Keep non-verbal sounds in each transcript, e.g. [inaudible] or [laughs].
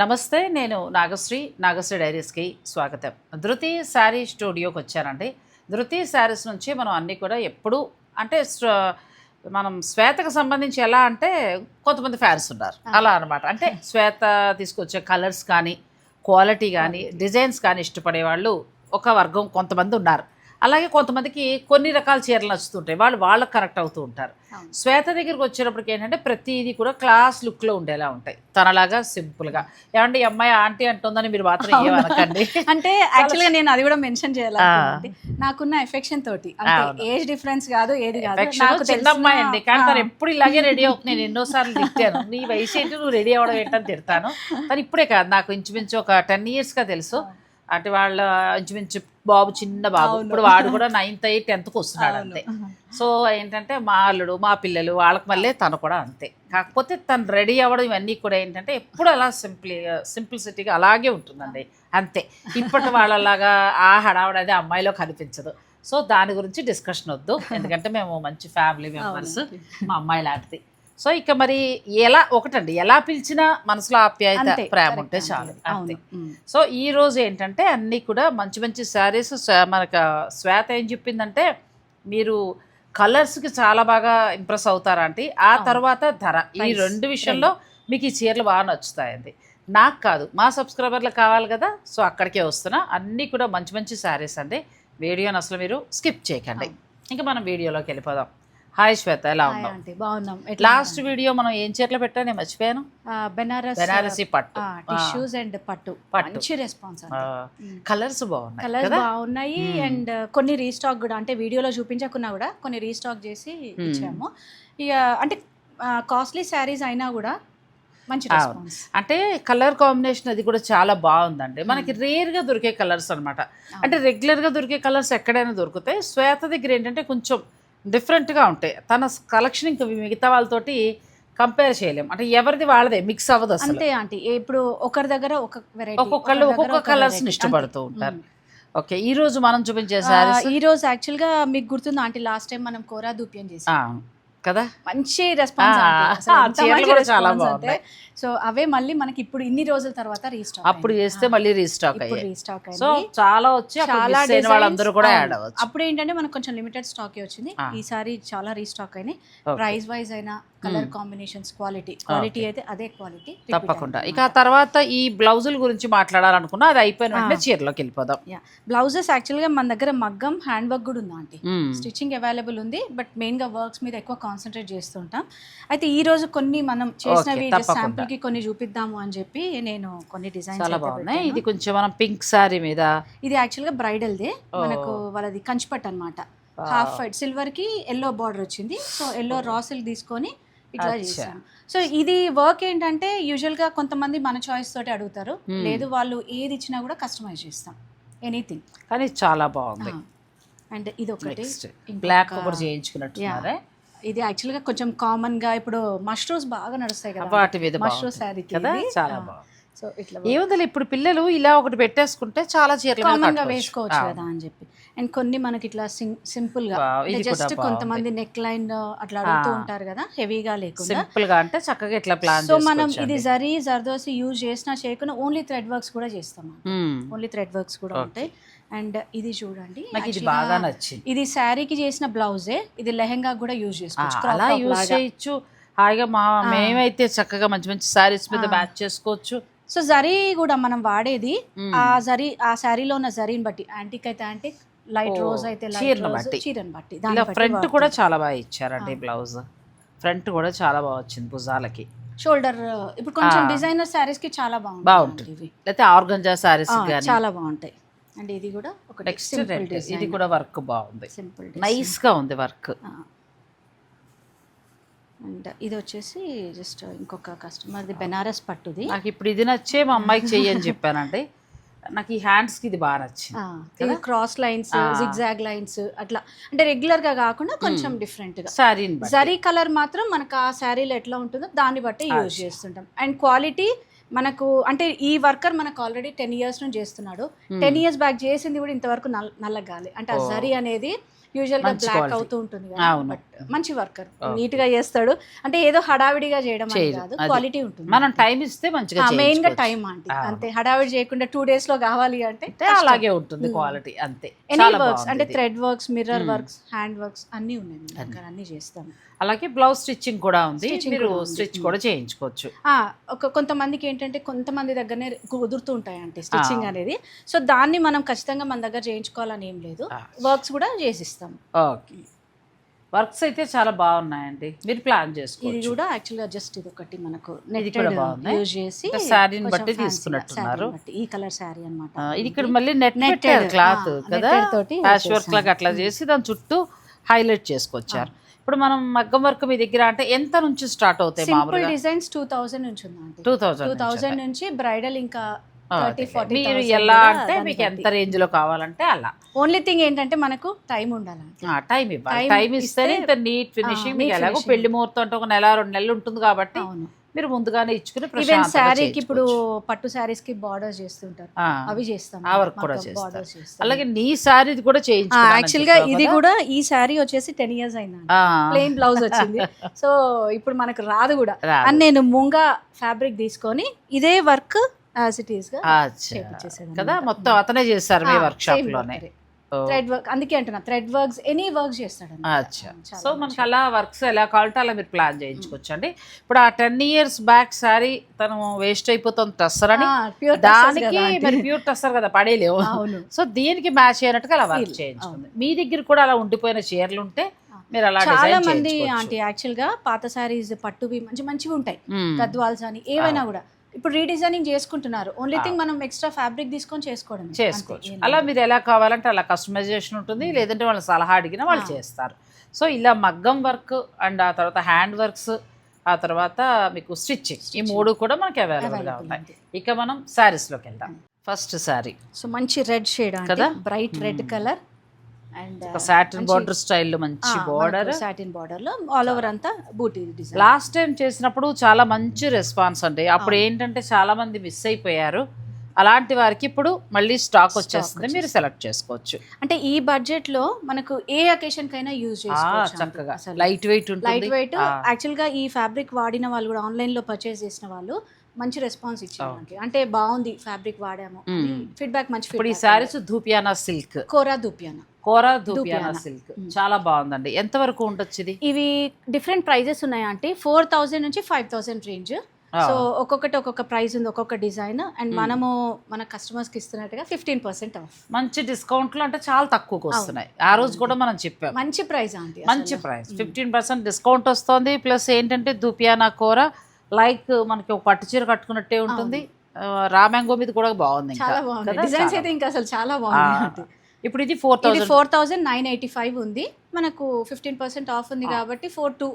నమస్తే నేను నాగశ్రీ నాగశ్రీ డైరీస్కి స్వాగతం. ధృతి శారీ స్టూడియోకి వచ్చానండి. ధృతి శారీస్ నుంచి మనం అన్నీ కూడా ఎప్పుడు అంటే మనం శ్వేతకు సంబంధించి ఎలా అంటే కొంతమంది ఫ్యాన్స్ ఉన్నారు. అలా అనమాట అంటే శ్వేత తీసుకొచ్చే కలర్స్ కానీ క్వాలిటీ కానీ డిజైన్స్ కానీ ఇష్టపడే వాళ్ళు ఒక వర్గం కొంతమంది ఉన్నారు. అలాగే కొంతమందికి కొన్ని రకాల చీరలు నచ్చుతుంటాయి. వాళ్ళు వాళ్ళకి కరెక్ట్ అవుతూ ఉంటారు. శ్వేత దగ్గరికి వచ్చేటప్పటికి ఏంటంటే ప్రతిదీ కూడా క్లాస్ లుక్లో ఉండేలా ఉంటాయి. తనలాగా సింపుల్గా ఏమంటే ఈ అమ్మాయి ఆంటీ అంటుందని మీరు మాత్రం ఏమనకండి అంటే యాక్చువల్గా నేను అది కూడా మెన్షన్ చేయాలి నాకున్న ఎఫెక్షన్ తోటి. ఏజ్ డిఫరెన్స్ కాదు ఏది కాదు నాకు చిన్న అమ్మాయి అండి. కానీ తను ఎప్పుడు ఇలాగే రెడీ అవుతుంది నేను ఎన్నోసార్లు తిట్టాను. నీ వయసు ఏంటి? నువ్వు రెడీ అవ్వడం ఏంటని తిడతాను. తను ఇప్పుడే కాదు. నాకు ఇంచుమించు ఒక టెన్గా తెలుసు. అంటే వాళ్ళ ఇంచుమించు బాబు చిన్న బాబు. ఇప్పుడు వాడు కూడా నైన్త్ అయ్యి టెన్త్కి వస్తున్నాడు. అంతే. సో ఏంటంటే మా అల్లుడు మా పిల్లలు వాళ్ళకి మళ్ళీ తను కూడా అంతే. కాకపోతే తను రెడీ అవ్వడం ఇవన్నీ కూడా ఏంటంటే ఎప్పుడు అలా సింపుల్ సింప్లిసిటీగా అలాగే ఉంటుందండి. అంతే. ఇప్పటి వాళ్ళలాగా ఆ హడావడి అది అమ్మాయిలో కనిపించదు. సో దాని గురించి డిస్కషన్ వద్దు. ఎందుకంటే మేము మంచి ఫ్యామిలీ మెంబర్స్. మా అమ్మాయి లాంటిది. సో ఇక మరి ఎలా ఒకటండి ఎలా పిలిచినా మనసులో ఆప్యాయత ప్రేమ ఉంటే. చాలు. అంతే. సో ఈ రోజు ఏంటంటే అన్నీ కూడా మంచి మంచి శారీస్ మనకు శ్వేత ఏం చెప్పిందంటే మీరు కలర్స్కి చాలా బాగా ఇంప్రెస్ అవుతారంటే ఆ. తర్వాత ధర. ఈ రెండు విషయంలో మీకు ఈ చీరలు బాగా నచ్చుతాయండి. నాకు కాదు మా సబ్స్క్రైబర్లకు కావాలి కదా సో అక్కడికే వస్తున్నా. అన్నీ కూడా మంచి మంచి శారీస్ అండి. వీడియోని అసలు మీరు స్కిప్ చేయకండి. ఇంకా మనం వీడియోలోకి వెళ్ళిపోదాం. హాయ్ శ్వేత ఎలా ఉన్నాం ఆంటీ బాగున్నాం. లాస్ట్ వీడియో మనం ఏం చీరలు పెట్టా? నేను మర్చిపోయాను. బెనారస్ బెనారసీ పట్టు. టిష్యూస్ అండ్ పట్టు. మంచి రెస్పాన్స్ కలర్స్ బాగున్నాయి కలర్స్ బాగున్నాయి. అండ్ కొన్ని రీస్టాక్ కూడా అంటే వీడియోలో చూపించకున్నా కూడా కొన్ని రీస్టాక్ చేసి ఇచ్చాము. ఇక అంటే కాస్ట్లీ శారీస్ అయినా కూడా మంచి అంటే కలర్ కాంబినేషన్ అది కూడా చాలా బాగుందండి. మనకి రేర్గా దొరికే కలర్స్ అన్నమాట. అంటే రెగ్యులర్గా దొరికే కలర్స్ ఎక్కడైనా దొరుకుతాయి. శ్వేత దగ్గర ఏంటంటే కొంచెం different గా ఉంటాయి. తన కలెక్షన్ ఇంకా మిగతా వాళ్ళతోటి కంపేర్ చేయలేం. అంటే ఎవరిది వాళ్ళదే మిక్స్ అవ్వదు అసలు. అంతే ఆంటీ. ఇప్పుడు ఒకరి దగ్గర ఒక వెరైటీ ఒక్కొక్కళ్ళు ఒక్కొక్క కలర్స్ ఇష్టపడుతూ ఉంటారు. ఓకే ఈ రోజు మనం చూపించే సారీస్ ఈ రోజు యాక్చువల్గా మీకు గుర్తుంది ఆంటీ లాస్ట్ టైం మనం కోరా దూప్యం చేసాం. కదా? మంచి రెస్పాన్స్ చాలా. సో అవే మళ్ళీ మనకి ఇప్పుడు ఇన్ని రోజుల తర్వాత రీస్టాక్ అప్పుడు చేస్తే మళ్ళీ రీస్టాక్ రీస్టాక్ సో చాలా వచ్చి చాలా వాళ్ళందరూ కూడా. యాడ్ అవ్వచ్చు. అప్పుడు ఏంటంటే మనకు కొంచెం లిమిటెడ్ స్టాక్ వచ్చింది. ఈసారి చాలా రీస్టాక్ అయినాయి. ప్రైస్ వైజ్ అయినా కలర్ కాంబినేషన్స్ క్వాలిటీ క్వాలిటీ అయితే అదే క్వాలిటీ తప్పకుండా. ఇక తర్వాత ఈ బ్లౌజుల గురించి మాట్లాడాలనుకున్నా అది అయిపోయిన వెంటనే చీరలోకి వెళ్ళిపోదాం. బ్లౌజెస్ యాక్చువల్గా మన దగ్గర మగ్గం హ్యాండ్ వర్క్ కూడా ఉందా మ్మ్. స్టిచ్చింగ్ అవైలబుల్ ఉంది బట్ మెయిన్గా వర్క్స్ మీద ఎక్కువ కాన్సన్ట్రేట్ చేస్తుంటాం. అయితే ఈ రోజు కొన్ని మనం చేసినవి. శాంపుల్కి కొన్ని చూపిద్దాము అని చెప్పి నేను కొన్ని డిజైన్స్ చాలా బాగున్నాయి. ఇది కొంచెం మనం పింక్ సారీ మీద. ఇది యాక్చువల్గా బ్రైడల్దే మనకు వాళ్ళది కంచిపట్ అనమాట హాఫ్ వైట్ సిల్వర్కి ఎల్లో బార్డర్ వచ్చింది. సో ఎల్లో రా సిల్క్ తీసుకొని ఇట్లా సో ఇది వర్క్ ఏంటంటే యూజువల్గా కొంతమంది మన చాయిస్ తోటి అడుగుతారు. Hmm. లేదు వాళ్ళు ఏది ఇచ్చినా కూడా కస్టమైజ్ చేస్తాం. ఎనీథింగ్ కానీ చాలా బాగుంది. అండ్ ఇది ఒకటి బ్లాక్ ఒకటి చేయించుకున్నట్టున్నారే. ఇది యాక్చువల్గా కొంచెం కామన్గా ఇప్పుడు మష్రూమ్స్ బాగా నడుస్తాయి కదా. వాటి మీద మష్రూమ్. శారీ కదా? చాలా సో ఇట్లా ఏముంది ఇప్పుడు పిల్లలు ఇలా ఒకటి పెట్టేసుకుంటే చాలా చీరలు. వేసుకోవచ్చు కదా అని చెప్పి. అండ్ కొన్ని మనకి ఇట్లా సింపుల్గా జస్ట్. కొంతమంది నెక్ లైన్ అట్లా అడుగుతూ. ఉంటారు కదా హెవీగా లేకుండా. సింపుల్గా అంటే చక్కగా ఇట్లా ప్లాన్ సో మనం ఇది జరీ జర్దోసి యూజ్ చేసినా చేయకుండా ఓన్లీ థ్రెడ్ వర్క్స్ కూడా చేస్తాం ఓన్లీ థ్రెడ్ వర్క్స్ కూడా ఉంటాయి. అండ్ ఇది చూడండి నాకు ఇది బాగా నచ్చింది. ఇది శారీకి చేసిన బ్లౌజే ఇది లెహంగా కూడా యూజ్ చేసుకోవచ్చు అలా యూజ్. చేయొచ్చు. హాయిగా మా మేమైతే చక్కగా మంచి మంచి సారీస్ మీద మ్యాచ్ చేసుకోవచ్చు. సో జరీ కూడా మనం వాడేది. ఆ జరీ ఆ శారీలో ఉన్న జరీని బట్టి యాంటిక్ అయితే యాంటిక్ లైట్ రోజ్ అయితే చీరను బట్టి. చీరని బట్టి ఫ్రంట్ కూడా చాలా బాగా ఇచ్చారండి బ్లౌజ్. ఫ్రంట్ కూడా చాలా బాగా వచ్చింది భుజాలకి. షోల్డర్ ఇప్పుడు కొంచెం. డిజైనర్ శారీస్కి చాలా బాగుంటుంది. బాగుంటుంది. లేకపోతే ఆర్గంజా కానీ చాలా బాగుంటాయి. అండ్ ఇది కూడా ఒక సింపుల్ ఇది కూడా వర్క్ బాగుంది. సింపుల్ నైస్గా ఉంది వర్క్ అండ్ ఇది వచ్చేసి జస్ట్ ఇంకొక కస్టమర్ది బెనారస్ పట్టుది. నాకు ఇప్పుడు ఇది నచ్చే మా అమ్మాయికి చెయ్యని చెప్పానండి. నాకు ఈ హ్యాండ్స్కి ఇది బాగా నచ్చింది. Cross lines. జిగ్జాగ్ లైన్స్ అట్లా. అంటే రెగ్యులర్గా కాకుండా కొంచెం డిఫరెంట్గా. సారీని బట్టి. జరీ కలర్ మాత్రం మనకు ఆ శారీలో ఎట్లా ఉంటుందో దాన్ని బట్టి యూజ్ చేస్తుంటాం. అండ్ క్వాలిటీ మనకు అంటే ఈ వర్కర్ మనకు ఆల్రెడీ టెన్ ఇయర్స్ నుంచి చేస్తున్నాడు. టెన్ ఇయర్స్ బ్యాక్ చేసింది కూడా ఇంతవరకు నల్ నల్లగాలి. అంటే ఆ. జరీ అనేది యూజువల్గా మంచి బ్లాక్. అవుతూ ఉంటుంది అవును. మంచి వర్కర్. నీట్గా చేస్తాడు అంటే ఏదో హడావిడిగా చేయడం. కాదు. క్వాలిటీ ఉంటుంది మనం టైం ఇస్తే మంచిగా మెయిన్గా. టైం ఆ. అంతే హడావిడి చేయకుండా టూ డేస్లో కావాలి అంటే అంటే అలాగే ఉంటుంది క్వాలిటీ అంతే ఎనీ వర్క్స్ అంటే. Thread works mirror Hmm. Works hand works అన్ని ఉన్నాయి అన్ని చేస్తాం అలాగే బ్లౌజ్ స్టిచ్చింగ్ కూడా ఉంది మీరు. Stitch Hmm. కూడా చేయించుకోవచ్చు ఆ, ఒక కొంతమందికి ఏంటంటే కొంతమంది దగ్గరనే కుదురుతూ ఉంటాయి అంటే స్టిచ్చింగ్. అనేది సో దాన్ని మనం ఖచ్చితంగా మన దగ్గర చేయించుకోవాలని ఏం లేదు. వర్క్స్ కూడా చేసిస్తాం ఓకే. వర్క్స్ అయితే చాలా బాగున్నాయండి. మీరు ప్లాన్ ఇది చేసుకోవచ్చు కూడా యాక్చువల్గా జస్ట్ ఇది ఒకటి మనకు ఇది. యూజ్ చేసి శారీని బట్టి తీసుకున్నట్టున్నారు. ఈ కలర్ శారీ అన్నమాట. ఆ, ఇది ఇక్కడ మళ్ళీ నెట్ పెట్టారు క్లాత్ కదా? Patch work. లాగా అట్లా చేసి. దాని చుట్టూ హైలైట్ చేసుకొచ్చారు. ఇప్పుడు మనం మగ్గం వర్క్ మీ దగ్గర అంటే ఎంత నుంచి స్టార్ట్ అవుతాయి సింపుల్ డిజైన్స్ టూ థౌసండ్ నుంచి ఉందండి టూ టూ థౌజండ్ థౌసండ్ నుంచి. బ్రైడల్ ఇంకా మీరు ఎలా అంటే మీకు ఎంత రేంజ్లో కావాలంటే అలా. ఓన్లీ థింగ్ ఏంటంటే మనకు టైం ఉండాలంటే టైం ఇవ్వాలి. Time టైం ఇస్తేనే ఇస్తే- ఇంత నీట్ ఫినిషింగ్ మీకు ఎలాగో. పెళ్ళి ముహూర్తం అంటే ఒక నెల రెండు నెలలు ఉంటుంది కాబట్టి మీరు ముందుగానే ఇచ్చుకుని ఈవెన్ శారీకి ఇప్పుడు. పట్టు శారీస్కి బార్డర్స్ చేస్తుంటారు. అవి చేస్తాం. ఆ work కూడా చేస్తాం. అలాగే నీ శారీది కూడా యాక్చువల్గా ఇది కూడా ఈ శారీ వచ్చేసి టెన్ ఇయర్స్ అయిందండి. ప్లెయిన్ బ్లౌజ్ వచ్చింది. [laughs] సో ఇప్పుడు మనకు రాదు కూడా. అని నేను ముంగా ఫ్యాబ్రిక్ తీసుకొని ఇదే వర్క్ కదా. మొత్తం అతనే చేస్తారు మీ వర్క్ షాప్లోనే. థ్రెడ్ వర్క్ అందుకే అంటున్నా థ్రెడ్ వర్క్స్ ఎనీ వర్క్ చేస్తాడు అచ్చా. సో మనకి అలా వర్క్స్ ఎలా కావాలంటే అలా మీరు ప్లాన్ చేయించుకోవచ్చు అండి ఇప్పుడు ఆ టెన్ ఇయర్స్ బ్యాక్ సారీ తను వేస్ట్ అయిపోతుంది టస్సర్ అని. దానికి మరి ప్యూర్ టస్సర్ కదా పడేలేవు సో దీనికి మ్యాచ్ అయినట్టుగా అలా వర్క్ చేయించుకుంది. మీ దగ్గర కూడా అలా ఉండిపోయిన చీరలు ఉంటే మీరు అలా చాలా మంది. ఆంటీ యాక్చువల్గా పాత శారీస్ పట్టువి మంచి మంచివి ఉంటాయి. గద్వాల్స్ అని ఏవైనా కూడా. ఇప్పుడు రీడిజైనింగ్ చేసుకుంటున్నారు. ఓన్లీ థింగ్ మనం ఎక్స్ట్రా ఫ్యాబ్రిక్ తీసుకొని చేసుకోవడం చేసుకోవచ్చు. అలా మీరు ఎలా కావాలంటే అలా కస్టమైజేషన్ ఉంటుంది. లేదంటే వాళ్ళ సలహా అడిగినా వాళ్ళు. చేస్తారు. సో ఇలా మగ్గం వర్క్ అండ్ ఆ తర్వాత హ్యాండ్ వర్క్స్ ఆ తర్వాత మీకు స్టిచ్చింగ్ ఈ మూడు కూడా మనకి అవైలబుల్గా ఉన్నాయి ఇక మనం శారీస్లోకి వెళ్దాం. ఫస్ట్ శారీ సో మంచి రెడ్ షేడ్ కదా? Bright red colour and satin border స్టైల్లో మంచి బార్డర్ సాటిన్ బార్డర్లో ఆల్ ఓవర్ అంతా బూటీ డిజైన్ లాస్ట్ టైం చేసినప్పుడు చాలా మంచి రెస్పాన్స్ అండి. అప్పుడు ఏంటంటే చాలా మంది మిస్ అయిపోయారు. అలాంటి వారికి ఇప్పుడు మళ్ళీ స్టాక్ వచ్చేస్తుంది. మీరు సెలెక్ట్ చేసుకోవచ్చు. అంటే ఈ బడ్జెట్లో మనకు ఏ అకేషన్ కైనా యూజ్ చక్కగా. లైట్ వెయిట్ లైట్ ఉంటుంది వెయిట్ యాక్చువల్గా ఈ ఫ్యాబ్రిక్ వాడిన వాళ్ళు కూడా ఆన్లైన్లో పర్చేస్ చేసిన వాళ్ళు మంచి రెస్పాన్స్ మనకి. అంటే బాగుంది ఫ్యాబ్రిక్ వాడాము. ఫీడ్బ్యాక్ మంచి ఇప్పుడు ఈ శారీస్ ధూపియానా సిల్క్? కోరా దుపియానా కోరా ధూపియానా. ధూపియానా. సిల్క్. చాలా బాగుందండి. ఎంత వరకు ఉండొచ్చు ఇది ఇవి డిఫరెంట్ ప్రైజెస్ ఉన్నాయి అంటే ఫోర్ థౌసండ్ నుంచి ఫైవ్ థౌసండ్ రేంజ్. సో ఒక్కొక్కటి ఒక్కొక్క ప్రైస్ ఉంది ఒక్కొక్క డిజైన్. అండ్ మనము మన customers కి ఇస్తున్నట్టుగా ఫిఫ్టీన్ పర్సెంట్ ఆఫ్. మంచి డిస్కౌంట్లు అంటే చాలా తక్కువకి వస్తున్నాయి. ఆ రోజు కూడా మనం చెప్పాం. మంచి ప్రైస్ ఆంటీ మంచి ప్రైస్. ఫిఫ్టీన్ పర్సెంట్ డిస్కౌంట్ వస్తుంది. ప్లస్ ఏంటంటే దుపియానా కూర లైక్ మనకి ఒక పట్టు చీర కట్టుకున్నట్టే ఉంటుంది. రామ్యాంగో మీద కూడా బాగుంది చాలా బాగుంది? డిజైన్స్ అయితే ఇంకా అసలు చాలా బాగుంది. ఇప్పుడు ఇది four thousand four thousand nine eighty five ఉంది. మనకు ఫిఫ్టీన్ పర్సెంట్ ఆఫ్ ఉంది కాబట్టి ఫోర్ టూ.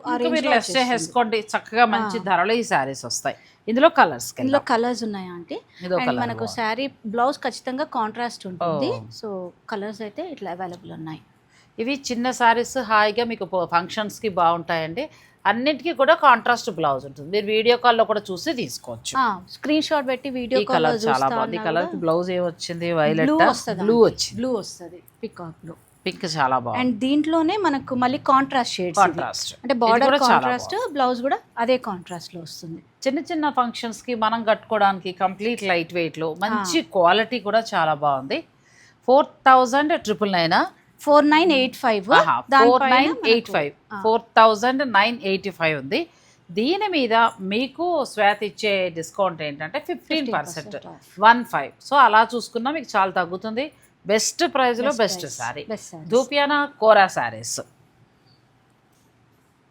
చేసుకోండి. చక్కగా మంచి ధరలో ఈ శారీస్ వస్తాయి. ఇందులో కలర్స్ ఇందులో కలర్స్ ఉన్నాయా అంటే అండ్ మనకు శారీ బ్లౌజ్ ఖచ్చితంగా కాంట్రాస్ట్ ఉంటుంది. సో కలర్స్ అయితే ఇట్లా అవైలబుల్ ఉన్నాయి. ఇవి చిన్న శారీస్ హాయిగా మీకు ఫంక్షన్స్కి బాగుంటాయండి. అన్నిటికీ కూడా కాంట్రాస్ట్ బ్లౌజ్ ఉంటుంది. మీరు వీడియో కాల్లో కూడా చూసి తీసుకోవచ్చు. స్క్రీన్ షాట్ పెట్టి వీడియో కలర్ చాలా బాగుంది. ఈ కలర్ బ్లౌజ్ ఏమొచ్చింది? వైలెట్ బ్లూ వచ్చింది. బ్లూ వస్తుంది. పికాక్ బ్లూ పింక్ చాలా బాగుంది. అండ్ దీంట్లో మనకు మళ్ళీ కాంట్రాస్ట్ షేడ్స్ కాంట్రాస్ట్ అంటే బార్డర్ కాంట్రాస్ట్ బ్లౌజ్ కూడా అదే కాంట్రాస్ట్లో వస్తుంది. చిన్న చిన్న ఫంక్షన్స్కి మనం కట్టుకోవడానికి కంప్లీట్ లైట్ వెయిట్లో మంచి క్వాలిటీ కూడా చాలా బాగుంది. Four thousand triple nine four nine eight five. Four nine eight five. Four thousand nine eighty five ఉంది. దీని మీద మీకు శ్వేత ఇచ్చే డిస్కౌంట్ ఏంటంటే fifteen percent one five. So అలా చూసుకున్నా మీకు చాలా తగ్గుతుంది. బెస్ట్ ప్రైస్లో బెస్ట్ సారీ. ధూపియానా కోరా సారీస్.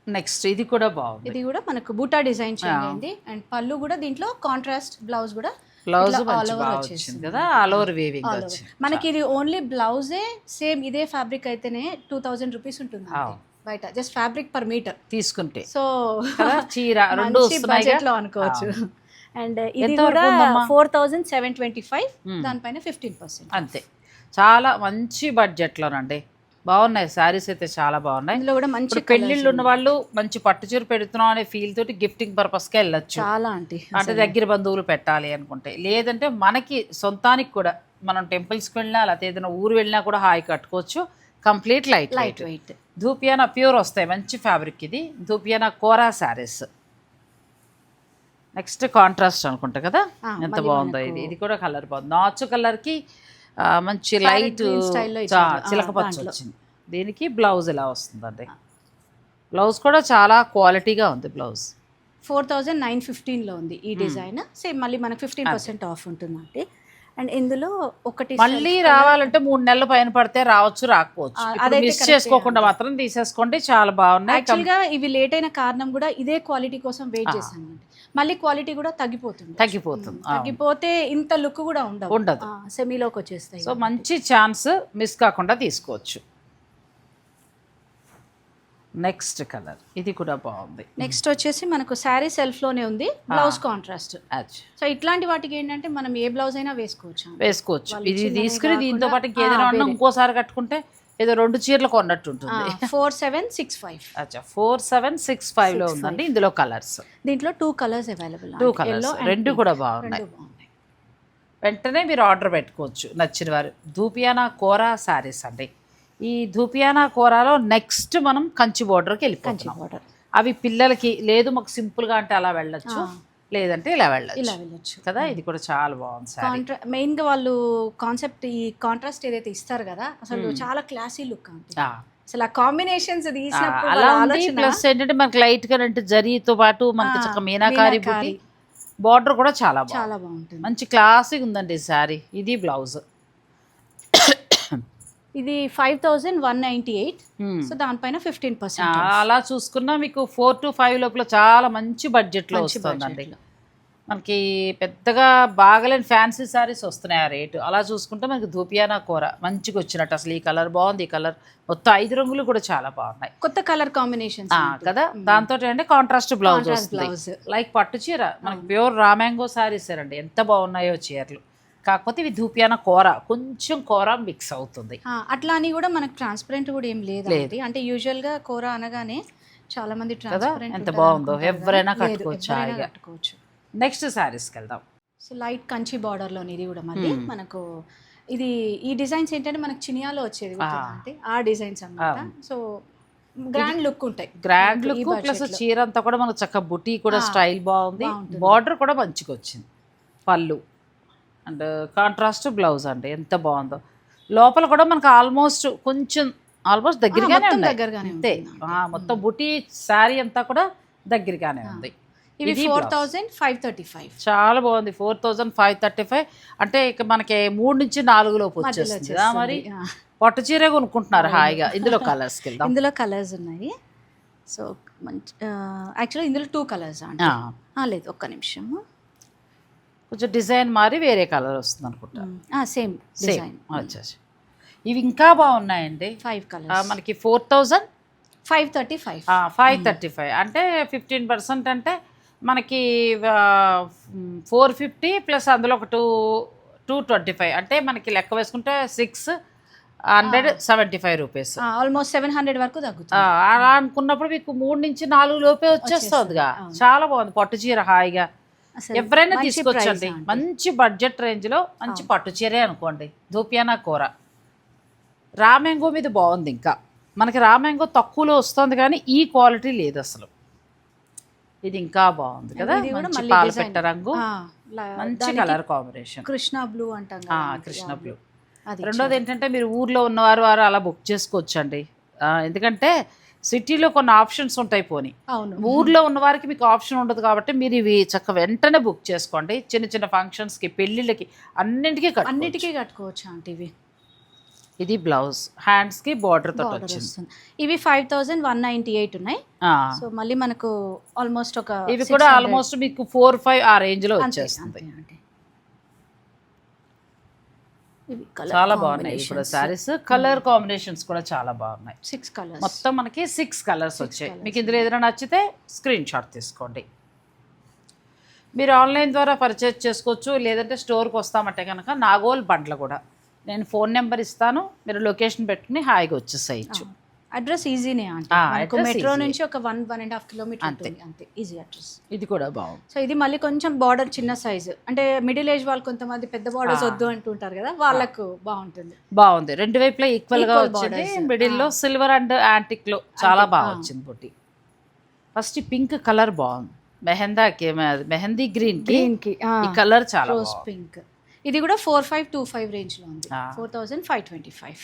నెక్స్ట్ ఇది కూడా బాగుంది. ఇది కూడా మనకు బూటా డిజైన్. అయింది. అండ్ పళ్ళు కూడా దీంట్లో కాంట్రాస్ట్ బ్లౌజ్ కూడా బ్లౌజ్ వచ్చేసింది. కదా? All over weaving. వచ్చింది మనకి ఇది ఓన్లీ బ్లౌజే సేమ్ ఇదే ఫ్యాబ్రిక్ అయితేనే టూ థౌజండ్ రూపీస్ ఉంటుంది. బయట జస్ట్ ఫ్యాబ్రిక్ పర్ మీటర్ తీసుకుంటే. సో కదా? చీర [laughs] రెండు బడ్జెట్లో అనుకోవచ్చు. అండ్ ఇది కూడా? Four thousand seven twenty five. దానిపైన ఫిఫ్టీన్ పర్సెంట్ అంతే. చాలా మంచి బడ్జెట్లోనండి బాగున్నాయి. శారీస్ అయితే చాలా బాగున్నాయి. ఇందులో కూడా మంచి పెళ్ళిళ్ళు ఉన్న వాళ్ళు మంచి పట్టు చీర పెడుతున్నాం అనే ఫీల్ తోటి గిఫ్టింగ్ పర్పస్కి వెళ్ళొచ్చు. చాలా ఆంటీ అంటే దగ్గర బంధువులు పెట్టాలి అనుకుంటే. లేదంటే మనకి సొంతానికి కూడా మనం టెంపుల్స్కి వెళ్ళినా లేకపోతే ఏదైనా ఊరు వెళ్ళినా కూడా హాయి కట్టుకోవచ్చు. Complete light light weight ధూపియానా pure వస్తాయి. మంచి ఫ్యాబ్రిక్ ఇది. ధూపియానా కోరా శారీస్. నెక్స్ట్ కాంట్రాస్ట్ అనుకుంటా కదా? ఎంత బాగుందో ఇది. ఇది కూడా కలర్ బాగుంది. నాచు కలర్కి మంచి లైట్ చిలక పచ్చ. వచ్చింది. దీనికి బ్లౌజ్ ఇలా వస్తుందండి? బ్లౌజ్ కూడా చాలా క్వాలిటీగా ఉంది బ్లౌజ్ ఫోర్ థౌజండ్ నైన్ ఫిఫ్టీన్లో ఉంది ఈ డిజైన్ సేమ్ మళ్ళీ మనకు ఫిఫ్టీన్ పర్సెంట్ ఆఫ్ ఉంటుందండి. అండ్ ఇందులో ఒకటి మళ్ళీ రావాలంటే మూడు నెలల పైన పడితే రావచ్చు రాకపోవచ్చు. అదైతే మిస్ చేసుకోకుండా మాత్రం తీసేసుకోండి చాలా బాగున్నాయి. యాక్చువల్గా ఇవి లేట్ అయిన కారణం కూడా ఇదే క్వాలిటీ కోసం వెయిట్ చేశానండి. మళ్ళీ క్వాలిటీ కూడా తగ్గిపోతుంది. తగ్గిపోతుంది. తగ్గిపోతే ఇంత లుక్ కూడా ఉండదు. ఉండదు. సెమీలోకి వచ్చేస్తాయి. సో మంచి ఛాన్స్ మిస్ కాకుండా తీసుకోవచ్చు. Next colour. ఇది కూడా బాగుంది. నెక్స్ట్ వచ్చేసి మనకు శారీ సెల్ఫ్లోనే ఉంది బ్లౌజ్ కాంట్రాస్ట్. సో ఇట్లాంటి వాటికి ఏంటంటే మనం ఏ బ్లౌజ్ అయినా వేసుకోవచ్చు. వేసుకోవచ్చు. ఇది తీసుకుని దీంతో పాటు. ఇంకోసారి కట్టుకుంటే ఏదో రెండు చీరలు కొన్నట్టు ఉంటుంది ఫోర్ సెవెన్ సిక్స్ ఫైవ్ అచ్చా ఫోర్ సెవెన్ సిక్స్ ఫైవ్లో ఉందండి. ఇందులో కలర్స్ దీంట్లో two colours available two colours రెండు కూడా బాగున్నాయి. వెంటనే మీరు ఆర్డర్ పెట్టుకోవచ్చు. నచ్చిన వారు. ధూపియానా కోరా శారీస్ అండి. ఈ ధూపియానా కోరాలో నెక్స్ట్ మనం కంచి బోర్డర్కి కంచి వెళ్ళిపోతున్నాం. బార్డర్ అవి పిల్లలకి లేదు మాకు సింపుల్గా అంటే అలా వెళ్ళొచ్చు. లేదంటే ఇలా వెళ్ళొచ్చు. ఇలా వెళ్ళొచ్చు. కదా? ఇది కూడా చాలా బాగుంది కాంట్రా మెయిన్గా వాళ్ళు కాన్సెప్ట్ ఈ కాంట్రాస్ట్ ఏదైతే ఇస్తారు కదా అసలు చాలా క్లాసీ లుక్ అంటే అసలు ఆ కాంబినేషన్స్ తీసినప్పుడు ప్లస్ ఏంటంటే మనకి లైట్గా అంటే జరీతో పాటు మనకి చక్క మీనాకారి. బుట్టి బార్డర్ కూడా చాలా చాలా బాగుంటుంది. మంచి క్లాసిక్ ఉందండి ఈ శారీ. ఇది బ్లౌజ్. ఇది five thousand one ninety eight so దానిపైన ఫిఫ్టీన్ పర్సెంట్ అలా చూసుకున్నా మీకు ఫోర్ టు ఫైవ్ లోపల చాలా మంచి బడ్జెట్లో మంచి వస్తుందండి. మనకి పెద్దగా బాగలేని ఫ్యాన్సీ శారీస్ వస్తున్నాయి ఆ రేటు. అలా చూసుకుంటే మనకి ధూపియానా కూర మంచిగా వచ్చినట్టు. అసలు ఈ కలర్ బాగుంది ఈ కలర్ మొత్తం ఐదు రంగులు కూడా చాలా బాగున్నాయి. కొత్త కలర్ కాంబినేషన్స్ ఆ, కదా? దాంతో అంటే కాంట్రాస్ట్ బ్లౌజ్. లైక్ పట్టు చీర. మనకి ప్యూర్ రామాంగో శారీస్ అండి ఎంత బాగున్నాయో చీరలు. కాకపోతే ఇవి ధూపియాన కూర కొంచెం కూర మిక్స్ అవుతుంది. అట్లా అని కూడా మనకు ట్రాన్స్పరెంట్ కూడా ఏం లేదు లేదు. అంటే యూజువల్గా కూర అనగానే చాలా మంది? ట్రాన్స్పరెంట్ ఎంత బాగుందో. ఎవరైనా కట్టుకోవచ్చు నెక్స్ట్ శారీస్కి వెళ్దాం. సో లైట్ కంచి బార్డర్లోని ఇది కూడా మళ్ళీ మనకు ఇది ఈ డిజైన్స్ ఏంటంటే మనకు చినియాలో వచ్చేది గుర్తుందా ఆ డిజైన్స్ అన్నమాట. సో గ్రాండ్ లుక్ ఉంటాయి. Grand look plus. చీర అంతా కూడా మనకు చక్క బుటీ కూడా స్టైల్ బాగుంది. బార్డర్ కూడా మంచిగా వచ్చింది. పళ్ళు. అండ్ కాంట్రాస్ట్ బ్లౌజ్ అండి ఎంత బాగుందో. లోపల కూడా మనకు ఆల్మోస్ట్ కొంచెం ఆల్మోస్ట్ దగ్గరగానే అంతే. మొత్తం బుటీ శారీ అంతా కూడా దగ్గరగానే ఉంది. ఇవి ఇది four. Thousand five thirty five చాలా బాగుంది. Four thousand five thirty five అంటే ఇక మనకి మూడు నుంచి నాలుగు లోపు వచ్చేస్తుంది. మరి పట్టు చీర కొనుక్కుంటున్నారు హాయిగా. ఇందులో కలర్స్కి వెళ్దాం. ఇందులో కలర్స్ ఉన్నాయి. సో మంచి యాక్చువల్లీ ఇందులో టూ కలర్స్ లేదు ఒక్క నిమిషము. కొంచెం డిజైన్ మారి వేరే కలర్ వస్తుంది అనుకుంటా. Same same. అచ్చా ఇవి ఇంకా బాగున్నాయండి. ఫైవ్ ఆ, కలర్స్ మనకి four thousand five thirty five five thirty five అంటే ఫిఫ్టీన్ పర్సెంట్ అంటే మనకి ఫోర్ ఫిఫ్టీ ప్లస్ అందులో ఒక టూ టూ ట్వంటీ ఫైవ్ అంటే మనకి లెక్క వేసుకుంటే six hundred seventy five rupees almost seven hundred వరకు తగ్గుతుంది. అలా అనుకున్నప్పుడు మీకు మూడు నుంచి నాలుగు లోపే వచ్చేస్తుందిగా. చాలా బాగుంది. పట్టు చీర హాయిగా. ఎవరైనా తీసుకొచ్చండి. మంచి బడ్జెట్ రేంజ్లో మంచి పట్టు చీరే అనుకోండి. ధూపియానా కూర. రామ్యాంగో మీద బాగుంది ఇంకా. మనకి రామ్యాంగో తక్కువలో వస్తుంది కానీ ఈ క్వాలిటీ లేదు అసలు. ఇది ఇంకా బాగుంది కదా. రంగు. మంచి కలర్ కాంబినేషన్. కృష్ణ బ్లూ అంటాం కృష్ణ బ్లూ. రెండోది ఏంటంటే మీరు ఊర్లో ఉన్నవారు వారు అలా బుక్ చేసుకోవచ్చండి. ఎందుకంటే సిటీలో కొన్ని ఆప్షన్స్ ఉంటాయి పోనీ. అవును. ఊర్లో ఉన్న వారికి మీకు ఆప్షన్ ఉండదు కాబట్టి మీరు ఇవి చక్క వెంటనే బుక్ చేసుకోండి. చిన్న చిన్న ఫంక్షన్స్కి పెళ్ళిళ్ళకి అన్నింటికి. అన్నిటికీ కట్టుకోవచ్చు ఆంటీ ఇవి. ఇది బ్లౌజ్ హ్యాండ్స్కి బార్డర్ తోటి వచ్చింది. ఇవి five thousand one ninety eight ఉన్నాయి. సో మళ్ళీ మనకు ఆల్మోస్ట్ ఒక ఇవి 600 కూడా ఆల్మోస్ట్ మీకు ఫోర్ ఫైవ్ ఆ రేంజ్లో వచ్చేస్తుంది అంతే, అంతే. ఇవి colour చాలా బాగున్నాయి. ఇప్పుడు. శారీస్ కలర్ కాంబినేషన్స్ కూడా చాలా బాగున్నాయి. సిక్స్ కలర్స్ మొత్తం మనకి సిక్స్ కలర్స్ వచ్చాయి. మీకు ఇందులో ఏదైనా నచ్చితే స్క్రీన్ షాట్ తీసుకోండి. మీరు ఆన్లైన్ ద్వారా పర్చేజ్ చేసుకోవచ్చు. లేదంటే స్టోర్కి వస్తామంటే కనుక నాగోల్ బండ్ల కూడా. నేను ఫోన్ నెంబర్ ఇస్తాను. మీరు లొకేషన్ పెట్టుకుని హాయిగా వచ్చేసేయచ్చు. అడ్రస్ ఈజీనే అంటే మెట్రో. నుంచి ఒక one one and half kilometre అంతే. అంతే ఈజీ అడ్రస్ ఇది కూడా బాగుంది సో ఇది మళ్ళీ కొంచెం బార్డర్ చిన్న సైజు అంటే మిడిల్ ఏజ్ వాళ్ళు కొంతమంది పెద్ద బార్డర్స్. వద్దు అంటుంటారు కదా వాళ్ళకు బాగుంటుంది బాగుంది రెండు వైపులా ఈక్వల్గా వచ్చింది. మిడిల్లో. సిల్వర్ అండ్ యాంటిక్లో చాలా బాగా. వచ్చింది బుట్టి ఫస్ట్ పింక్ కలర్ బాగుంది మెహందాకి మెహందీ గ్రీన్ గ్రీన్కి ఈ కలర్ చాలా రోజ్. పింక్ ఇది కూడా ఫోర్ ఫైవ్ టూ ఫైవ్ రేంజ్లో ఉంది. Four thousand five twenty five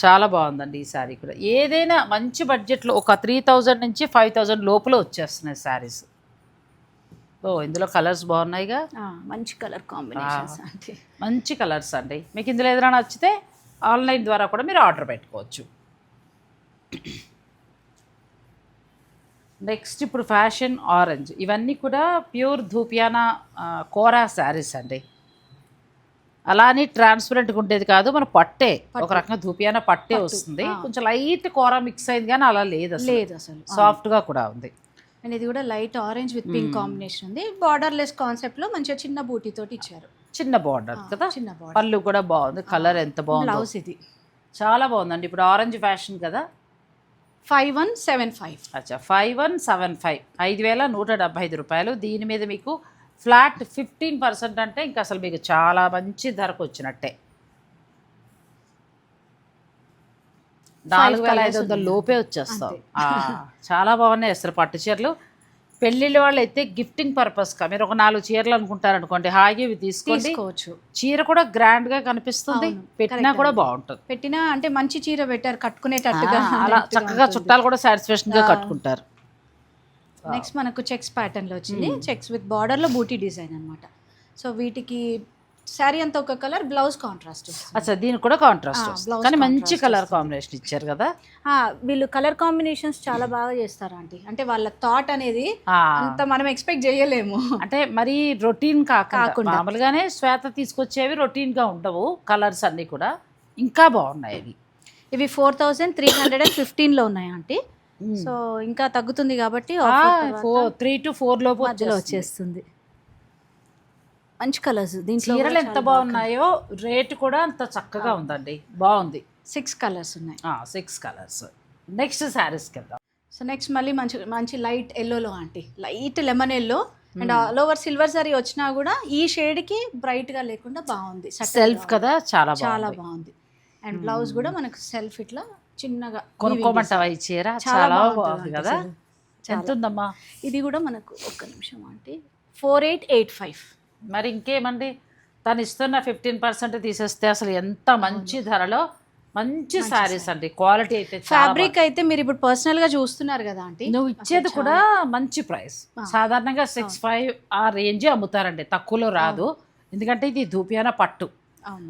చాలా బాగుందండి ఈ శారీ కూడా. ఏదైనా మంచి బడ్జెట్లో ఒక త్రీ థౌజండ్ నుంచి ఫైవ్ థౌజండ్ లోపల వచ్చేస్తున్నాయి శారీస్ ఓ ఇందులో కలర్స్ బాగున్నాయిగా? మంచి కలర్ కాంబినేషన్స్ మంచి కలర్స్ అండి. మీకు ఇందులో ఏదైనా నచ్చితే ఆన్లైన్ ద్వారా కూడా మీరు ఆర్డర్ పెట్టుకోవచ్చు. నెక్స్ట్ ఇప్పుడు ఫ్యాషన్ ఆరెంజ్. ఇవన్నీ కూడా ప్యూర్ ధూపియానా కోరా శారీస్ అండి. అలా అని ట్రాన్స్పరెంట్గా ఉండేది కాదు మన పట్టే. ఒక. రకంగా ధూపియానా పట్టే వస్తుంది. కొంచెం లైట్ కోరా మిక్స్ అయింది కానీ అలా లేదు అసలు. లేదు అసలు. సాఫ్ట్గా కూడా ఉంది. అండ్ ఇది కూడా light orange with pink combination ఉంది. బార్డర్ లెస్ కాన్సెప్ట్లో మంచిగా చిన్న బూటీ తోటి ఇచ్చారు. చిన్న బార్డర్ కదా? చిన్న బార్డర్ పళ్ళు కూడా బాగుంది. కలర్ ఎంత బాగుంది. బ్లౌజ్ ఇది. చాలా బాగుందండి. ఇప్పుడు ఆరెంజ్ ఫ్యాషన్ కదా? ఫైవ్ వన్ సెవెన్ ఫైవ్ అచ్చా ఫైవ్ వన్ సెవెన్ ఫైవ్ ఐదు వేల నూట డెబ్బై ఐదు రూపాయలు. దీని మీద మీకు ఫ్లాట్ ఫిఫ్టీన్ పర్సెంట్ అంటే ఇంకా అసలు మీకు చాలా మంచి ధరకు వచ్చినట్టే. నాలుగు వేల ఐదు వందల. లోపే వచ్చేస్తాం. చాలా బాగున్నాయి అసలు పట్టు చీరలు. పెళ్ళిళ్ళ వాళ్ళు అయితే గిఫ్టింగ్ పర్పస్గా మీరు ఒక నాలుగు చీరలు అనుకుంటారు అనుకోండి హాయిగా ఇవి తీసుకోండి. తీసుకోవచ్చు. చీర కూడా గ్రాండ్గా కనిపిస్తుంది. పెట్టినా కూడా. బాగుంటుంది. పెట్టినా అంటే మంచి చీర పెట్టారు కట్టుకునేటట్టుగా అలా చక్కగా చుట్టాలు కూడా సాటిస్ఫాక్షన్గా ఆ. కట్టుకుంటారు. నెక్స్ట్ మనకు చెక్స్ ప్యాటర్న్లో వచ్చింది. చెక్స్ విత్ బార్డర్లో బూటీ డిజైన్ అన్నమాట. సో వీటికి శారీ అంతా ఒక కలర్ బ్లౌజ్ కాంట్రాస్ట్ అచ్చా దీనికి కూడా కాంట్రాస్ట్ blouse కానీ మంచి కలర్. కాంబినేషన్ ఇచ్చారు కదా? వీళ్ళు కలర్ కాంబినేషన్స్ చాలా బాగా చేస్తారు ఆంటీ. అంటే వాళ్ళ థాట్ అనేది అంత మనం ఎక్స్పెక్ట్ చేయలేము. అంటే మరి రొటీన్ కాకుండా కాకుండా. మామూలుగానే శ్వేత తీసుకొచ్చేవి రొటీన్గా ఉండవు కలర్స్ అన్ని కూడా. ఇంకా బాగున్నాయి అవి ఇవి four thousand three hundred and ఫిఫ్టీన్లో ఉన్నాయి ఆంటీ. సో ఇంకా తగ్గుతుంది కాబట్టి ఫోర్ త్రీ టు ఫోర్ లోపు మధ్యలో వచ్చేస్తుంది. మంచి కలర్స్ దీంట్లో చీరలు ఎంత బాగున్నాయో. రేటు కూడా అంత చక్కగా ఉందండి. బాగుంది. సిక్స్ కలర్స్ ఉన్నాయి. సిక్స్ కలర్స్ నెక్స్ట్ శారీస్ కింద సో నెక్స్ట్ మళ్ళీ మంచి మంచి light ఎల్లోలో aunty. Light lemon yellow and all over silver sari వచ్చినా కూడా ఈ షేడ్కి బ్రైట్గా లేకుండా బాగుంది. సెల్ఫ్ కదా చాలా చాలా బాగుంది. బాగుంది. అండ్ బ్లౌజ్ కూడా మనకు సెల్ఫ్ ఇట్లా చిన్నగా కొనుక్కోమంటావా ఈ చీర? చాలా బాగుంది కదా. ఎంత ఉందమ్మా ఇది కూడా మనకు ఒక్క నిమిషం aunty. Four eight eight five మరి ఇంకేమండి? తను ఇస్తున్న ఫిఫ్టీన్ పర్సెంట్ తీసేస్తే అసలు ఎంత మంచి ధరలో? మంచి శారీస్ అండి. క్వాలిటీ అయితే ఫ్యాబ్రిక్ అయితే మీరు ఇప్పుడు పర్సనల్గా చూస్తున్నారు కదా ఆంటీ. నువ్వు ఇచ్చేది కూడా మంచి ప్రైస్ సాధారణంగా సిక్స్ ఫైవ్ ఆ రేంజ్ అమ్ముతారండి. తక్కువలో రాదు. ఎందుకంటే ఇది ధూపియానా పట్టు.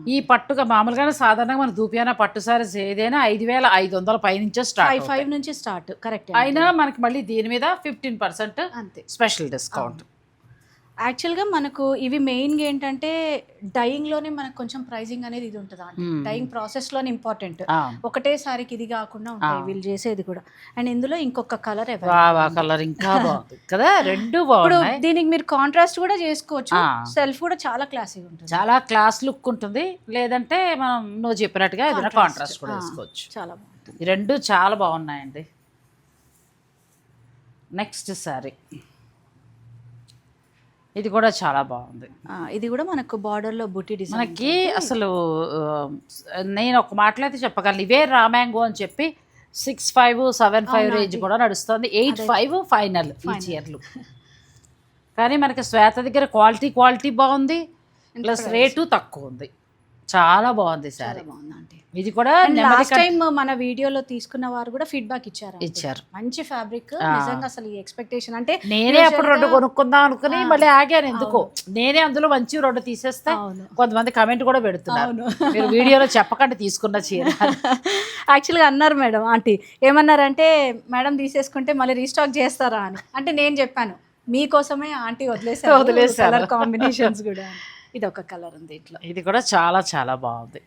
ఈ పట్టుగా మామూలుగానే సాధారణంగా మన ధూపియానా పట్టు సారీస్ ఏదైనా ఐదు వేల ఐదు వందల పైనుంచే ఫైవ్ స్టార్ట్ ఫైవ్ నుంచి స్టార్ట్. కరెక్ట్. అయినా మనకి మళ్ళీ దీని మీద ఫిఫ్టీన్ పర్సెంట్ అంతే. Special discount. యాక్చువల్గా మనకు ఇవి మెయిన్గా ఏంటంటే డైయింగ్లోనే మనకు కొంచెం ప్రైజింగ్ అనేది ఇది ఉంటుంది? Hmm. డైయింగ్ ప్రాసెస్లోనే ఇంపార్టెంట్ ఒకటేసారికి ఇది కాకుండా ఉంటాయి. వీళ్ళు చేసేది కూడా. అండ్ ఇందులో ఇంకొక కలర్ కలర్ ఇంకా [laughs] కదా? రెండు ఇప్పుడు దీనికి మీరు కాంట్రాస్ట్ కూడా చేసుకోవచ్చు. సెల్ఫ్ కూడా చాలా క్లాసీగా ఉంటుంది. చాలా క్లాస్ లుక్ ఉంటుంది. లేదంటే మనం నువ్వు చెప్పినట్టుగా ఏదైనా. కాంట్రాస్ట్ కూడా ఆ. వేసుకోవచ్చు. చాలా బాగుంటుంది. రెండు చాలా బాగున్నాయండి. నెక్స్ట్ సారీ ఇది కూడా చాలా బాగుంది. ఇది కూడా మనకు బార్డర్లో బుట్టి డిజైన్ మనకి అసలు నేను ఒక మాటలో అయితే చెప్పగలను. ఇవే రామ్యాంగో అని చెప్పి six five seven five range. కూడా నడుస్తుంది. ఎయిట్. ఫైవ్ ఫైనల్ ఈ. చీరలు కానీ మనకి శ్వేత దగ్గర క్వాలిటీ క్వాలిటీ బాగుంది. ప్లస్. రేటు తక్కువ ఉంది. చాలా బాగుంది సారీ బాగుంది ఆంటీ ఇది కూడా లాస్ట్ టైం మన వీడియోలో తీసుకున్న వారు కూడా ఫీడ్బ్యాక్ ఇచ్చారు. ఇచ్చారు. మంచి ఫ్యాబ్రిక్. నిజంగా అసలు ఈ ఎక్స్పెక్టేషన్ అంటే నేనే అప్పుడు రెండు కొనుక్కుందాం అనుకుని. మళ్ళీ ఆగాను ఎందుకో. నేనే అందులో మంచి రెండు తీసేస్తే కొంతమంది కమెంట్ కూడా పెడుతున్నారు. మీరు వీడియోలో చెప్పకండి తీసుకున్న చీర. యాక్చువల్గా అన్నారు మేడం ఆంటీ ఏమన్నారంటే మేడం తీసేసుకుంటే మళ్ళీ రీస్టాక్ చేస్తారా అని. అంటే నేను చెప్పాను మీకోసమే ఆంటీ వదిలేసారు వదిలేశారు. కలర్ కాంబినేషన్స్ కూడా. [laughs] ఇది ఒక కలర్ ఉంది ఇట్లా. ఇది కూడా చాలా చాలా బాగుంది.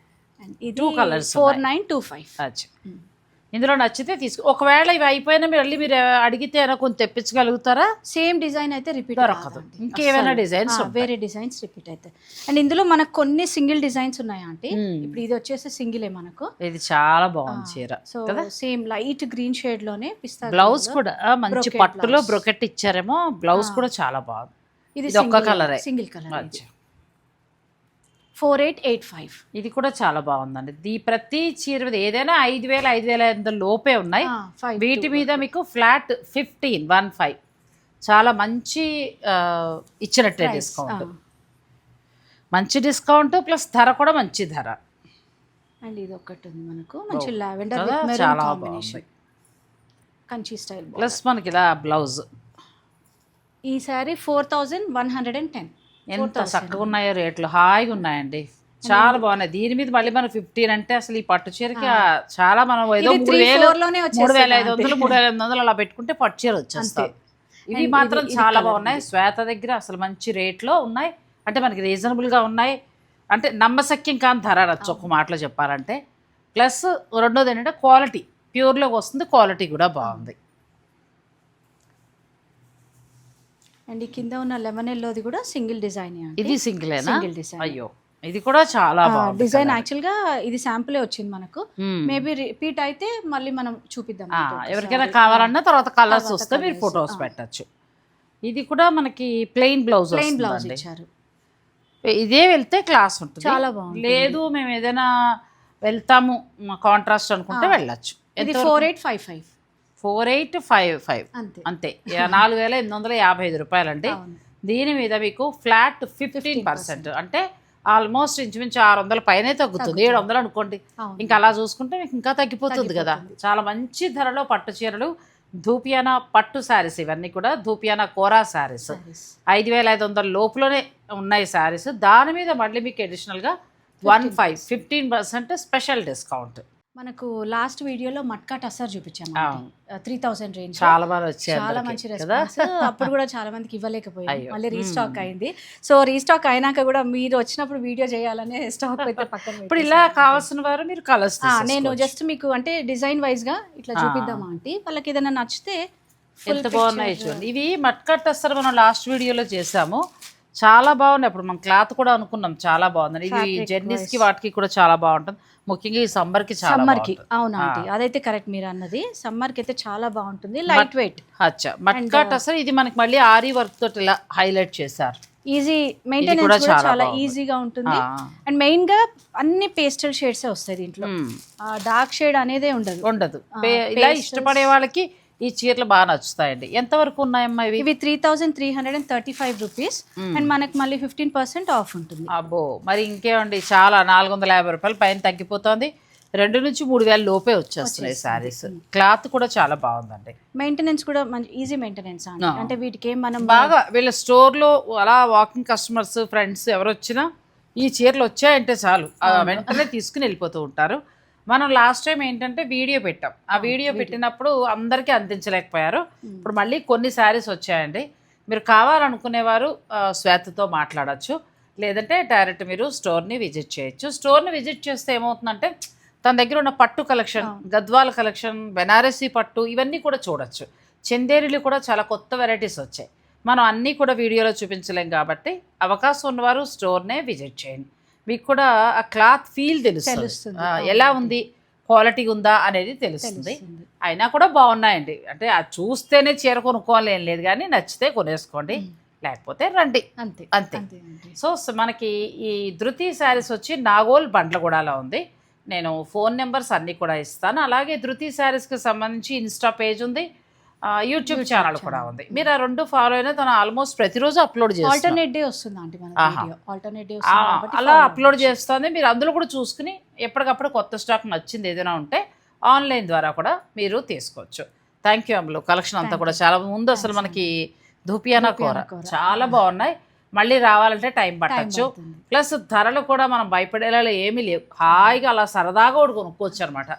Two colours four. Nine two five అచ్చా. ఇందులో నచ్చితే తీసుకో. ఒకవేళ ఇవి అయిపోయినా మీరు మళ్ళీ మీరు అడిగితే కొంచెం తెప్పించగలుగుతారా? సేమ్ డిజైన్ అయితే రిపీట్ దొరకదు. ఇంకేమైనా ఉంటాయి. వేరే డిజైన్స్ రిపీట్ అవుతాయి. అండ్ ఇందులో మనకు కొన్ని సింగిల్ డిజైన్స్ ఉన్నాయా అంటే. ఇప్పుడు ఇది వచ్చేసి సింగిలే మనకు. ఇది చాలా బాగుంది చీర. సో సేమ్ లైట్ గ్రీన్ షేడ్లోనే పిస్తా బ్లౌజ్ కూడా మంచి పట్టులో. బ్రొకెట్ ఇచ్చారేమో. బ్లౌజ్ కూడా చాలా బాగుంది. ఇది ఒక్క ఏ. Single colour. Four eight eight five. ఇది కూడా చాలా బాగుందండి. ఈ ప్రతి చీర మీద ఏదైనా ఐదు వేల ఐదు వేల ఐదు లోపే ఉన్నాయి. వీటి మీద మీకు ఫ్లాట్ ఫిఫ్టీన్ వన్ ఫైవ్. చాలా మంచి ఇచ్చినట్టే డిస్కౌంట్. మంచి డిస్కౌంట్ ప్లస్ ధర కూడా మంచి ధర. అండ్ ఇది ఒకటి ఉంది మనకు. మంచి లావెండర్ చాలా కాంబినేషన్. కంచి స్టైల్ ప్లస్ మనకి ఇలా బ్లౌజ్. ఈ sari four thousand one hundred and ten. ఎంత చక్కగా ఉన్నాయో రేట్లు. హాయిగా ఉన్నాయండి చాలా బాగున్నాయి. దీని మీద మళ్ళీ మనం ఫిఫ్టీన్ అంటే అసలు ఈ పట్టు చీరకి చాలా మనం ఏదో మూడు వేలు మూడు ఐదు వందలు మూడు వేల ఎనిమిది వందలు అలా పెట్టుకుంటే పట్టు చీర వచ్చేస్తాయి. ఇవి మాత్రం చాలా బాగున్నాయి. శ్వేత దగ్గర అసలు మంచి రేట్లో ఉన్నాయి. అంటే మనకి రీజనబుల్గా ఉన్నాయి. అంటే నమ్మశక్యం కాని ధర అనొచ్చు ఒక మాటలో చెప్పాలంటే. ప్లస్ రెండోది ఏంటంటే క్వాలిటీ ప్యూర్లోకి వస్తుంది క్వాలిటీ కూడా బాగుంది. అండ్ ఈ కింద ఉన్న లెమన్ ఎల్లోది కూడా సింగిల్ డిజైన్ ఇది సింగిలేనా సింగిల్ డిజైన్. అయ్యో ఇది కూడా చాలా బాగుంది డిజైన్ యాక్చువల్గా ఇది శాంపులే వచ్చింది మనకు. మేబీ రిపీట్ అయితే మళ్ళీ మనం చూపిద్దాం ఎవరికైనా. కావాలన్నా తర్వాత కలర్స్ వస్తే మీరు ఫొటోస్. పెట్టచ్చు. ఇది కూడా మనకి ప్లెయిన్ బ్లౌజ్ ప్లెయిన్ బ్లౌజ్ ఇచ్చారు. ఇదే వెళ్తే క్లాస్ ఉంటుంది. చాలా బాగుంది లేదు మేము ఏదైనా వెళ్తాము కాంట్రాస్ట్ అనుకుంటే వెళ్ళచ్చు. ఇది four eight five five four eight five five. అంతే. నాలుగు వేల ఎనిమిది వందల యాభై ఐదు రూపాయలండి. అవును. దీని మీద మీకు ఫ్లాట్ ఫిఫ్టీన్ పర్సెంట్. అంటే ఆల్మోస్ట్ ఇంచుమించు ఆరు వందల పైనే తగ్గుతుంది. ఏడు వందలు అనుకోండి. ఇంకా అలా చూసుకుంటే మీకు ఇంకా తగ్గిపోతుంది కదా. చాలా మంచి ధరలో పట్టు చీరలు ధూపియానా పట్టు శారీస్ ఇవన్నీ కూడా ధూపియానా కోరా శారీస్. ఐదు వేల ఐదు వందల లోపులోనే ఉన్నాయి శారీస్. దాని మీద మళ్ళీ మీకు అడిషనల్గా one five fifteen percent special discount. మనకు లాస్ట్ వీడియోలో మట్కా టసర్ చూపించాము. త్రీ థౌసండ్ రేంజ్ చాలా బాగా వచ్చాయి చాలా మంచి రెస్పాన్స్ అప్పుడు కూడా చాలా మందికి ఇవ్వలేకపోయాం అయ్యో. మళ్ళీ రీస్టాక్ అయింది. సో రీస్టాక్ అయినాక కూడా మీరు వచ్చినప్పుడు వీడియో చేయాలనే [laughs] స్టాక్ అయితే పక్కన ఇప్పుడు ఇలా కావాల్సిన వారు మీరు కలర్స్ నేను జస్ట్ మీకు అంటే డిజైన్ వైజ్గా ఇట్లా చూపిద్దామా ఆంటీ? వాళ్ళకి ఏదైనా నచ్చితే ఎంత బాగున్నాయి చూడండి. ఇవి మట్కట్ అసలు మనం లాస్ట్ వీడియోలో చేసాము. చాలా బాగున్నాయి. అప్పుడు మనం క్లాత్ కూడా అనుకున్నాం చాలా బాగుంది ఇది జర్నీస్కి వాటికి కూడా చాలా బాగుంటుంది. ముఖ్యంగా ఈ సమ్మర్కి సమ్మర్కి. బాగుంటుంది. అవును ఆంటీ. అదైతే కరెక్ట్ మీరు అన్నది. సమ్మర్కి అయితే చాలా బాగుంటుంది. లైట్ వెయిట్ అచ్చా. మట్కట్ అసలు ఇది మనకి మళ్ళీ ఆరీ వర్క్ తోటి ఇలా హైలైట్ చేశారు. ఈజీ మెయింటెనెన్స్ కూడా చాలా. ఈజీగా ఉంటుంది. అండ్ మెయిన్గా అన్ని పేస్టల్ షేడ్స్ వస్తాయి దీంట్లో. డార్క్ షేడ్ అనేదే ఉండదు. ఉండదు. ఇలా ఇష్టపడే వాళ్ళకి ఈ చీరలు బాగా నచ్చుతాయండి. ఎంత వరకు ఉన్నాయమ్మా ఇవి? ఇవి three thousand three hundred and thirty five rupees. And మనకి మళ్ళీ ఫిఫ్టీన్ పర్సెంట్ ఆఫ్ ఉంటుంది. అబ్బో మరి ఇంకేమండి? చాలా నాలుగు వందల యాభై రూపాయలు పైన తగ్గిపోతుంది. రెండు నుంచి మూడు వేల లోపే వచ్చేస్తున్నాయి శారీస్. క్లాత్ కూడా చాలా బాగుందండి. మెయింటెనెన్స్ కూడా మంచి ఈజీ మెయింటెనెన్స్ అంటే వీటికి ఏం మనం బాగా వీళ్ళ స్టోర్లో అలా వాకింగ్ కస్టమర్స్ ఫ్రెండ్స్ ఎవరు వచ్చినా ఈ చీరలు వచ్చాయంటే చాలు. వెంటనే తీసుకుని వెళ్ళిపోతూ ఉంటారు. మనం లాస్ట్ టైం ఏంటంటే వీడియో పెట్టాం. ఆ వీడియో పెట్టినప్పుడు అందరికీ అందించలేకపోయారు. ఇప్పుడు మళ్ళీ కొన్ని శారీస్ వచ్చాయండి. మీరు కావాలనుకునేవారు శ్వేతతో మాట్లాడచ్చు. లేదంటే డైరెక్ట్ మీరు స్టోర్ని విజిట్ చేయొచ్చు. స్టోర్ని విజిట్ చేస్తే ఏమవుతుందంటే తన దగ్గర ఉన్న పట్టు కలెక్షన్ గద్వాల కలెక్షన్ బెనారసీ పట్టు ఇవన్నీ కూడా చూడొచ్చు. చందేరిలు కూడా చాలా కొత్త వెరైటీస్ వచ్చాయి. మనం అన్నీ కూడా వీడియోలో చూపించలేం కాబట్టి అవకాశం ఉన్నవారు స్టోర్నే విజిట్ చేయండి. మీకు కూడా ఆ క్లాత్ ఫీల్ తెలుస్తుంది. ఎలా ఉంది? క్వాలిటీ ఉందా అనేది తెలుస్తుంది. అయినా కూడా బాగున్నాయండి. అంటే అది చూస్తేనే చీర కొనుక్కోవాలి ఏం లేదు కానీ నచ్చితే కొనేసుకోండి. లేకపోతే రండి. అంతే. అంతే. సో మనకి ఈ ధృతి శారీస్ వచ్చి నాగోల్ బండ్లగూడలో ఉంది. నేను ఫోన్ నెంబర్స్ అన్నీ కూడా ఇస్తాను. అలాగే ధృతి శారీస్కి సంబంధించి ఇన్స్టా పేజ్ ఉంది. యూట్యూబ్ ఛానల్ కూడా ఉంది. మీరు ఆ రెండు ఫాలో అయినా తను ఆల్మోస్ట్ ప్రతిరోజు అప్లోడ్ చేస్తాను ఆల్టర్నేట్ డే వస్తుంది ఆంటీ మన ఆల్టర్నేట్ డే అలా అప్లోడ్ చేస్తుంది. మీరు అందులో కూడా చూసుకుని ఎప్పటికప్పుడు కొత్త స్టాక్ నచ్చింది ఏదైనా ఉంటే ఆన్లైన్ ద్వారా కూడా మీరు తీసుకోవచ్చు. థ్యాంక్ యూ అమ్ములు కలెక్షన్ అంతా కూడా చాలా ముందు అసలు మనకి ధూపియానా కూర. చాలా బాగున్నాయి. మళ్ళీ రావాలంటే టైం పట్టచ్చు. ప్లస్ ధరలు కూడా మనం భయపడేలా ఏమీ లేవు. హాయిగా అలా సరదాగా కూడా కొనుక్కోవచ్చు అనమాట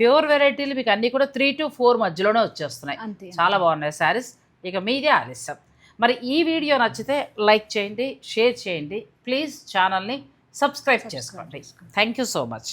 ప్యూర్ వెరైటీలు మీకు అన్నీ కూడా త్రీ టు ఫోర్ మధ్యలోనే వచ్చేస్తున్నాయి. చాలా బాగున్నాయి శారీస్. ఇక మీదే ఆలస్యం. మరి ఈ వీడియో నచ్చితే లైక్ చేయండి షేర్ చేయండి. ప్లీజ్ ఛానల్ని సబ్స్క్రైబ్ చేసుకోండి. Thank you so much